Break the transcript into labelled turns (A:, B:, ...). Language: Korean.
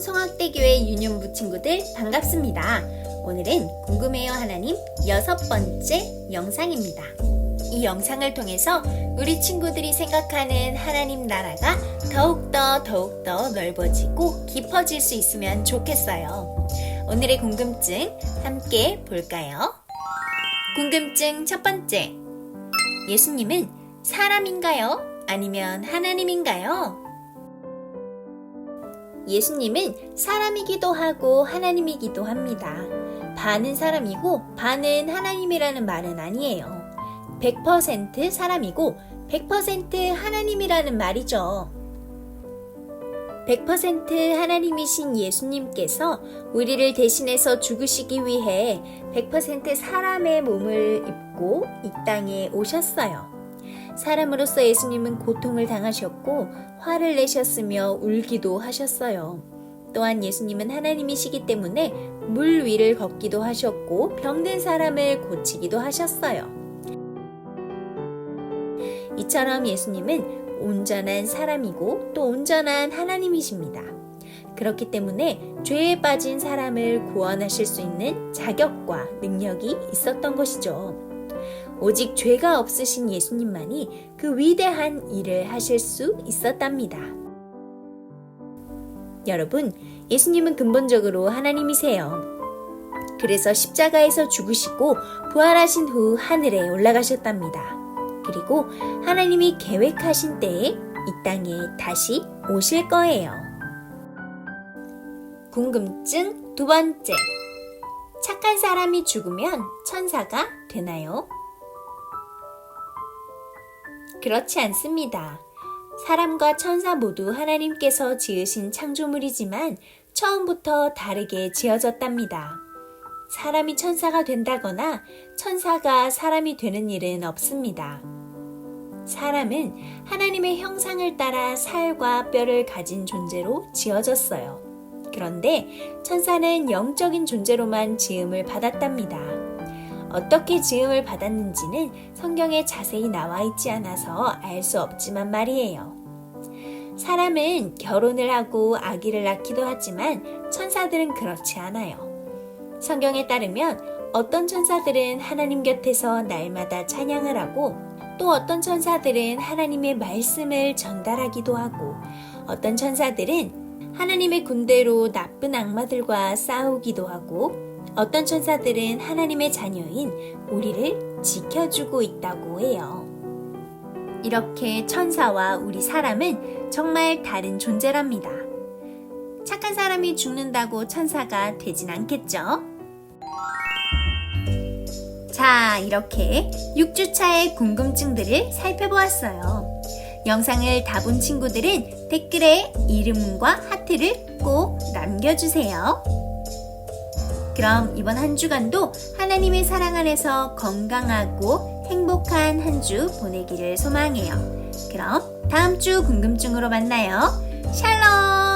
A: 성악대교회 유년부 친구들 반갑습니다. 오늘은 궁금해요 하나님 여섯 번째 영상입니다. 이 영상을 통해서 우리 친구들이 생각하는 하나님 나라가 더욱더 더욱더 넓어지고 깊어질 수 있으면 좋겠어요. 오늘의 궁금증 함께 볼까요? 궁금증 첫 번째. 예수님은 사람인가요? 아니면 하나님인가요? 예수님은 사람이기도 하고 하나님이기도 합니다. 반은 사람이고 반은 하나님이라는 말은 아니에요. 100% 사람이고 100% 하나님이라는 말이죠. 100% 하나님이신 예수님께서 우리를 대신해서 죽으시기 위해 100% 사람의 몸을 입고 이 땅에 오셨어요. 사람으로서 예수님은 고통을 당하셨고 화를 내셨으며 울기도 하셨어요. 또한 예수님은 하나님이시기 때문에 물 위를 걷기도 하셨고 병든 사람을 고치기도 하셨어요. 이처럼 예수님은 온전한 사람이고 또 온전한 하나님이십니다. 그렇기 때문에 죄에 빠진 사람을 구원하실 수 있는 자격과 능력이 있었던 것이죠. 오직 죄가 없으신 예수님만이 그 위대한 일을 하실 수 있었답니다. 여러분, 예수님은 근본적으로 하나님이세요. 그래서 십자가에서 죽으시고 부활하신 후 하늘에 올라가셨답니다. 그리고 하나님이 계획하신 때에 이 땅에 다시 오실 거예요. 궁금증 두 번째. 착한 사람이 죽으면 천사가 되나요? 그렇지 않습니다. 사람과 천사 모두 하나님께서 지으신 창조물이지만 처음부터 다르게 지어졌답니다. 사람이 천사가 된다거나 천사가 사람이 되는 일은 없습니다. 사람은 하나님의 형상을 따라 살과 뼈를 가진 존재로 지어졌어요. 그런데 천사는 영적인 존재로만 지음을 받았답니다. 어떻게 지음을 받았는지는 성경에 자세히 나와 있지 않아서 알 수 없지만 말이에요. 사람은 결혼을 하고 아기를 낳기도 하지만 천사들은 그렇지 않아요. 성경에 따르면 어떤 천사들은 하나님 곁에서 날마다 찬양을 하고 또 어떤 천사들은 하나님의 말씀을 전달하기도 하고 어떤 천사들은 하나님의 군대로 나쁜 악마들과 싸우기도 하고 어떤 천사들은 하나님의 자녀인 우리를 지켜주고 있다고 해요. 이렇게 천사와 우리 사람은 정말 다른 존재랍니다. 착한 사람이 죽는다고 천사가 되진 않겠죠? 자, 이렇게 6주차의 궁금증들을 살펴보았어요. 영상을 다 본 친구들은 댓글에 이름과 하트를 꼭 남겨주세요. 그럼 이번 한 주간도 하나님의 사랑 안에서 건강하고 행복한 한 주 보내기를 소망해요. 그럼 다음 주 궁금증으로 만나요. 샬롬!